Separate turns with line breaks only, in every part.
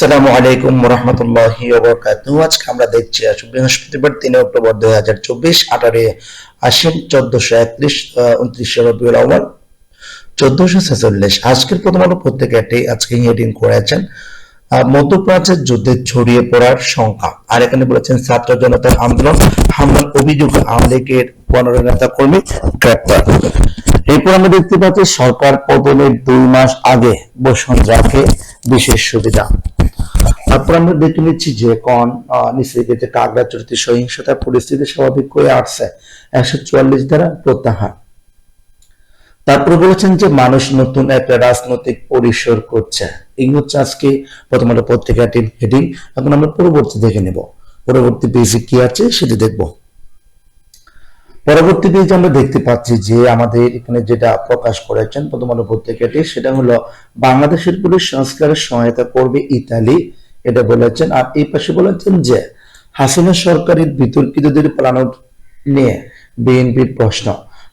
আসসালামু আলাইকুম রহমতুল্লাহি আজকে আমরা দেখছি বৃহস্পতিবার, তিন অক্টোবর দুই হাজার চব্বিশ আঠারো আশ্বিন, চোদ্দশো একত্রিশ উনত্রিশে রবিউল আউয়াল, চোদ্দশো ছেচল্লিশ। আজকের প্রথম আলো পত্রিকাটি আজকে হেডিং করেছেন মধ্যপ্রাচ্যের যুদ্ধে ছড়িয়ে পড়ার সংখ্যা। আর এখানে বলেছেন, ছাত্র জনতার আন্দোলন, হামলার অভিযোগ আওয়ামী লীগের পনেরো নেতা কর্মী গ্রেপ্তার। এরপর আমরা দেখতে পাচ্ছি, সরকার পতনের দুই মাস আগে বসুন্ধরাকে বিশেষ সুবিধা। তারপর আমরা দেখে নিচ্ছি যে কন নিশ্চিত যে কাগড়া চরিত্রে সহিংসতার পরিস্থিতি স্বাভাবিক হয়ে আসছে। একশো চুয়াল্লিশ দ্বারা প্রত্যাহার। তারপরে বলেছেন যে মানুষ নতুন একটা রাজনৈতিক পরিসর করছে। এই হচ্ছে আজকে প্রথম আলো পত্রিকাটির হেডিং এখন আমরা পরবর্তী দেখে নেব। পরবর্তী পেজে কি আছে সেটি দেখব। পরবর্তী পেজে আমরা দেখতে পাচ্ছি যে আমাদের এখানে যেটা প্রকাশ করেছেন প্রথম আলো পত্রিকাটি, সেটা হলো বাংলাদেশের পুলিশ সংস্কারের সহায়তা করবে ইতালি। এটা বলেছেন। আর এই পাশে বলেছেন যে, হাসিনা সরকারের বিতর্কিতদের পালানো নিয়ে বিএনপির প্রশ্ন।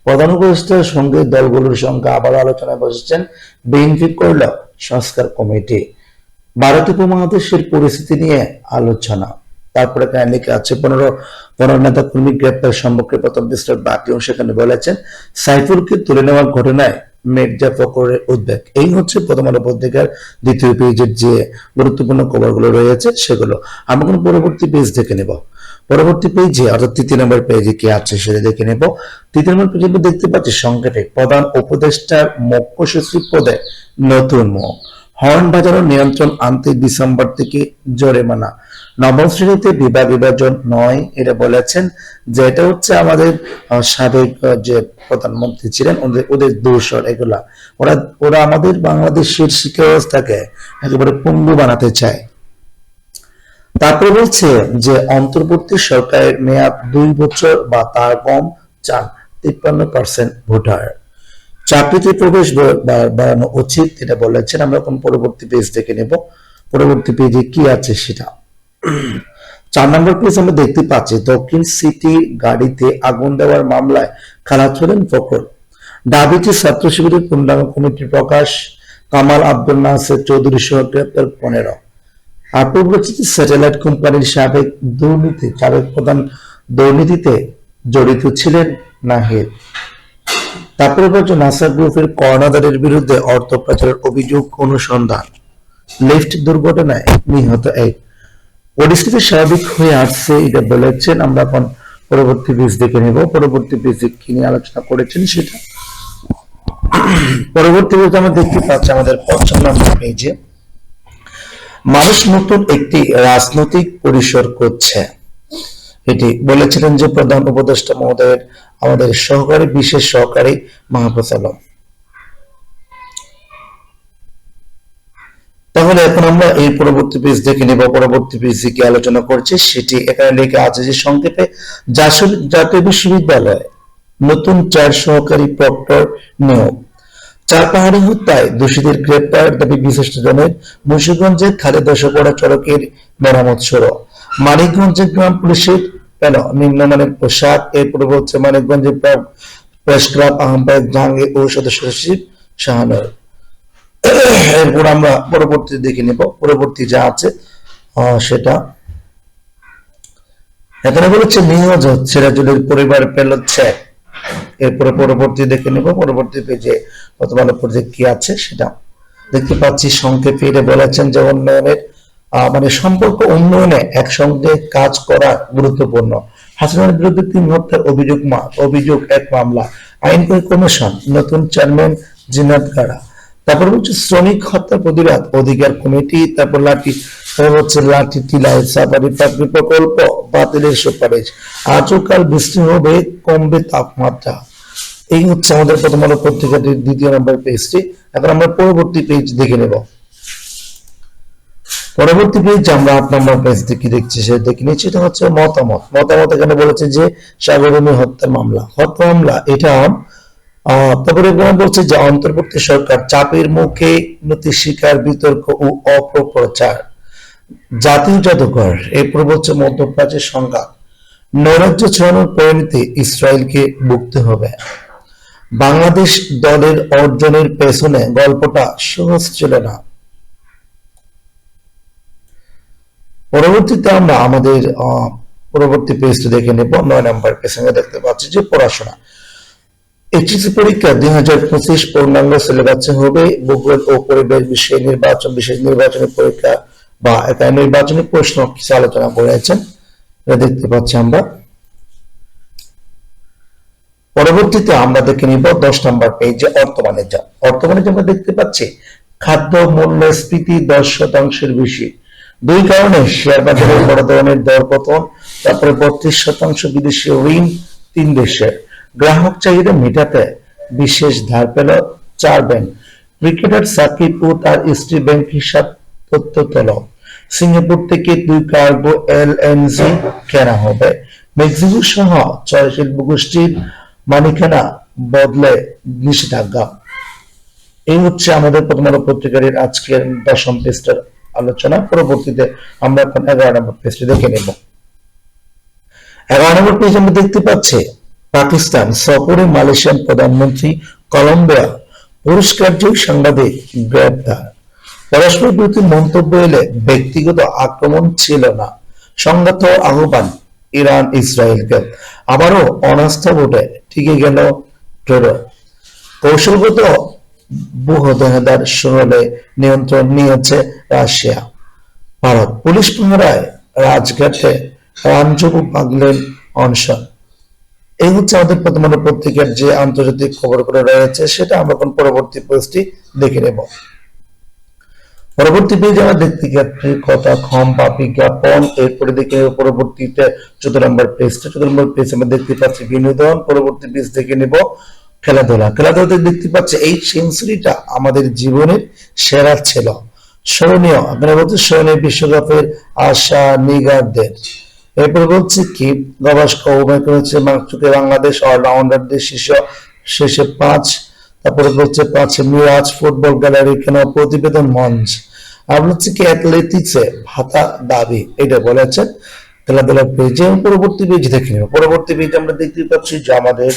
প্রধান উপদেষ্টার সঙ্গে দলগুলোর সঙ্গে আবার আলোচনায় বসেছেন বিএনপি করল সংস্কার কমিটি। ভারত উপমহাদেশের পরিস্থিতি নিয়ে আলোচনা। তারপরে লেখা আছে? পনেরো পনেরো নেতা কর্মী গ্রেপ্তার সম্পর্কে প্রথম পৃষ্ঠার বাকি এখানে বলেছেন। সাইফুলকে তুলে নেওয়ার ঘটনায় মির্জা ফখরের উদ্বেগ। এই হচ্ছে প্রথম আলো পত্রিকার দ্বিতীয় পেজের যে গুরুত্বপূর্ণ খবরগুলো রয়েছে সেগুলো। আমরা কোনো পরবর্তী পেজ দেখে নেব। পরবর্তী পেজে, অর্থাৎ তৃতীয় নম্বর পেজে কি আছে সেটা দেখে নেব। তৃতীয় নম্বর পেজে দেখতে পাচ্ছি সংকেটে প্রধান উপদেষ্টার মুখ্য সচিব পদে নতুন মুখ। হর্ন বাজানোর নিয়ন্ত্রণ আনতে ডিসেম্বর থেকে জরিমানা। নবম শ্রেণীতে বিভাগ বিভাজন নয় এটা বলেছেন যে এটা হচ্ছে আমাদের সাবেক যে প্রধানমন্ত্রী ছিলেন, ওদের ওদের দোষর এগুলা। ওরা ওরা আমাদের বাংলাদেশের শিক্ষা ব্যবস্থাকে একেবারে পঙ্গু বানাতে চায়। তারপরে বলছে যে অন্তর্বর্তী সরকারের মেয়াদ দুই বছর বা তার কম চান তিপ্পান্ন পার্সেন্ট ভোটার। চাকরিতে প্রবেশ বাড়ানো উচিত, এটা বলেছেন, আমরা কোন পরবর্তী পেজ দেখে নেব। পরবর্তী পেজে কি আছে সেটা? চার নম্বর পেজ আমরা দেখতে পাচ্ছি, দক্ষিণ সিটি গাড়িতে আগুন দেওয়ার মামলায় খালাস হলেন ফখর দাবিতে ছাত্র শিবিরের পূর্ণাঙ্গ কমিটি প্রকাশ, কামাল আব্দুল নাসের চৌধুরী সহ গ্রেপ্তার পনেরো। আর স্যাটেলাইট কোম্পানির সাবেক দুর্নীতি সাবেক প্রধান দুর্নীতিতে জড়িত ছিলেন নাহিদ। তারপরে বলছে নাসা গ্রুপের কর্ণাধারের বিরুদ্ধে অর্থ পাচারের অভিযোগ অনুসন্ধান। লিফট দুর্ঘটনায় নিহত এক পরিস্থিতি স্বাভাবিক হয়ে আসছে, এটা বলেছেন। আমরা এখন পরবর্তী পেজ দেখে নেব। পরবর্তী পেজে কি নিয়ে আলোচনা করেছেন সেটা পরবর্তী পেজে আমরা দেখতে পাচ্ছি আমাদের পঞ্চম নম্বর পেজে মানুষ নতুন একটি রাজনৈতিক পরিসর করছে এটি বলেছিলেন যে প্রধান উপদেষ্টা মহোদয়ের আমাদের সহকারী, বিশেষ সহকারী মহাপ্রচালক তাহলে এখন আমরা এই পরবর্তী পেজ দেখে নেব। পরবর্তী পেজে কি আলোচনা করছে সেটি এখানে লেখা আছে যে সংক্ষেপে জাসদ জাতীয় বিশ্ববিদ্যালয় নতুন চার সহকারী প্রক্টর নিয়োগ। চার পাহাড়ি হত্যায় দোষীদের গ্রেপ্তার দাবি বিশিষ্টজনের মুন্সিগঞ্জের খালেদা সোপড়া চড়কের মেরামত সড়ক মানিকগঞ্জের গ্রাম পুলিশের পেল নিম্নমানের পোশাক, এরপরে হচ্ছে মানিকগঞ্জের প্রেস ক্লাব, আহ্বায়ক জাহাঙ্গীর ও সদস্য সচিব শাহানুর। এরপর আমরা পরবর্তী দেখে নেব, পরবর্তী যা আছে সেটা। এখানে বলেছে, নিহত সিরাজুলের পরিবার পেল চেক এরপরে পরবর্তী দেখে নেব, পরবর্তী পেজে ভালো প্রজেক্ট কি আছে সেটা। দেখতে পাচ্ছি, সংক্ষেপে এটা বলেছেন যে উন্নয়নের মানে সম্পর্ক উন্নয়নে একসঙ্গে কাজ করা গুরুত্বপূর্ণ। হাসিনার বিরুদ্ধে তিন হত্যার অভিযোগ অভিযোগ এক মামলা। আইন কমিশন, নতুন চেয়ারম্যান জিনাত গাড়া। তারপর হচ্ছে শ্রমিক হত্যা প্রতিবাদ অধিকার কমিটি, তারপর লাঠি হচ্ছে লাঠি টিলায় সাফারি পাখি প্রকল্প বাতিলের সুপারিশ। আজও কাল বৃষ্টি হবে, কমবে তাপমাত্রা। এই হচ্ছে আমাদের প্রথম আলো পত্রিকাটির দ্বিতীয় নম্বর পেজটি। এখন আমরা পরবর্তী পেজ দেখে নেব। পরবর্তী পেজ আমরা আট নম্বর পেজ দেখে দেখছি সে দেখে নিচ্ছি এটা হচ্ছে মতামত। মতামত এখানে বলেছে যে সাগরণী হত্যা মামলা। হত্যা মামলা, এটা তারপরে বলছে যে, অন্তর্বর্তী সরকার চাপের মুখে নতি শিকার বিতর্ক ও অপপ্রচার। জাতীয় জাদুঘর বলছে মধ্যপ্রাচ্যের নৈরাজ্য ছড়ানোর পরিণতি ইসরায়েলকে ভুগতে হবে। বাংলাদেশ দলের অর্জনের পেছনে গল্পটা সহজ ছিল না। পরবর্তীতে আমরা আমাদের পরবর্তী পেজটি দেখে নেব। নয় নম্বর পেছনে দেখতে পাচ্ছি যে পড়াশোনা। এইচএসসি পরীক্ষা দুই হাজার পঁচিশ পূর্ণাঙ্গ সিলেবাসে হবে। ভূগোল ও পরিবেশ বিষয়ে নির্বাচন, বিশেষ নির্বাচনী পরীক্ষা বা এখানে নির্বাচনী প্রশ্ন কিছু আলোচনা করেছেন এটা দেখতে পাচ্ছি আমরা। পরবর্তীতে আমরা দেখে নিব দশ নম্বর পেজে অর্থ বাণিজ্য অর্থ বাণিজ্য আমরা দেখতে পাচ্ছি খাদ্য মূল্যস্ফীতি দশ শতাংশের বেশি। দুই কারণে শেয়ার বাজারে বড় ধরনের দর পতন, তারপরে বত্রিশ শতাংশ বিদেশি ঋণ, তিন দেশের। গ্রাহক চাহিদা মেটাতে বিশেষ ধার পেল চার ব্যাংক। ক্রিকেটার সাকিব ও তার স্ত্রী ব্যাংক হিসাব তথ্য তলব সিঙ্গাপুর থেকে দুই কার্গো এলএনজি কেনা হবে। মেক্সিকো সহ ছয় শিল্প গোষ্ঠীর মালিকানা বদলে নিষেধাজ্ঞা। এই হচ্ছে আমাদের প্রথম পত্রিকার আজকের দশম পৃষ্ঠার আলোচনা। পরবর্তীতে আমরা এখন এগারো নম্বর পেজটি দেখে নেব। এগারো নম্বর পেজ আমরা দেখতে পাচ্ছি, পাকিস্তান সফরে মালয়েশিয়ান প্রধানমন্ত্রী কলম্বিয়া পুরস্কারজয়ী সাংবাদিক গ্রেপ্তার। পরস্পর বিরোধী মন্তব্য এলে ব্যক্তিগত আক্রমণ ছিল না। সংঘাত আহ্বান ইরান ইসরায়েলকে। আবারও অনাস্থা ভোটে টিকে গেল কৌশলগত বহুদেহদার সরলে নিয়ন্ত্রণ নিয়েছে রাশিয়া। ভারত পুলিশ পাহারায় রাজঘাটে রামযোগু পাগলেন অনশন। এই হচ্ছে আমাদের প্রথম পত্রিকার যে আন্তর্জাতিক খবরগুলো রয়েছে, সেটা আমরা এখন পরবর্তী পোস্টটি দেখে নেব। পরবর্তী পেজে আমরা দেখতে পাচ্ছি কথা ক্ষম বা বিজ্ঞাপন এরপরে দেখে নেব পরবর্তীতে চোদ্দ নম্বর পেজটা। চোদ্দ নম্বর পেজ আমরা দেখতে পাচ্ছি বিনোদন। পরবর্তী পেজ দেখে নেব খেলাধুলা। খেলাধুলাতে দেখতে পাচ্ছি এই সেঞ্চুরিটা আমাদের জীবনের সেরা ছিল। স্মরণীয়। আপনারা বলছেন স্মরণীয় বিশ্বকাপের আশা, নিগারদের। এরপর বলছে কি গবাস্কর অভিনয় করেছে মাংসকে বাংলাদেশ অলরাউন্ডারদের শীর্ষ শেষে পাঁচ। তারপরে বলছে পাঁচ মিরাজ, ফুটবল গ্যালারি কেন প্রতিবেদন মঞ্চ। আর হচ্ছে কি, অ্যাথলেটিক্সে ভাতা দাবি, এটা বলেছেন। খেলাধুলার পেজে পরবর্তী পেজ দেখে নেব। পরবর্তী পেজ আমরা দেখতে পাচ্ছি যে আমাদের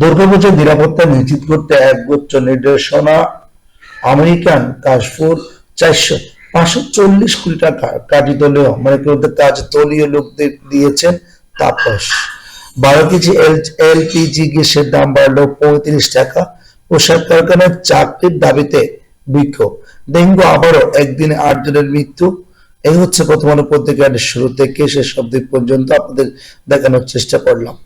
দুর্গাপূজার নিরাপত্তা নিশ্চিত করতে একগুচ্ছ নির্দেশনা আমেরিকান কাশফুর চারশো পাঁচশো চল্লিশ কোটি টাকা কাজী দলীয় মানে কেউ কাজ? দলীয় লোকদের দিয়েছেন তাপস। বারো কেজি এলপিজি গ্যাসের দাম বাড়লো পঁয়ত্রিশ টাকা। পোশাক কারখানার চাকরির দাবিতে বিক্ষোভ। ডেঙ্গু আবারও একদিনে আট জনের মৃত্যু। এই হচ্ছে প্রথম আলো পত্রিকার শুরু থেকে শেষ অব্দি পর্যন্ত আপনাদের দেখানোর চেষ্টা করলাম।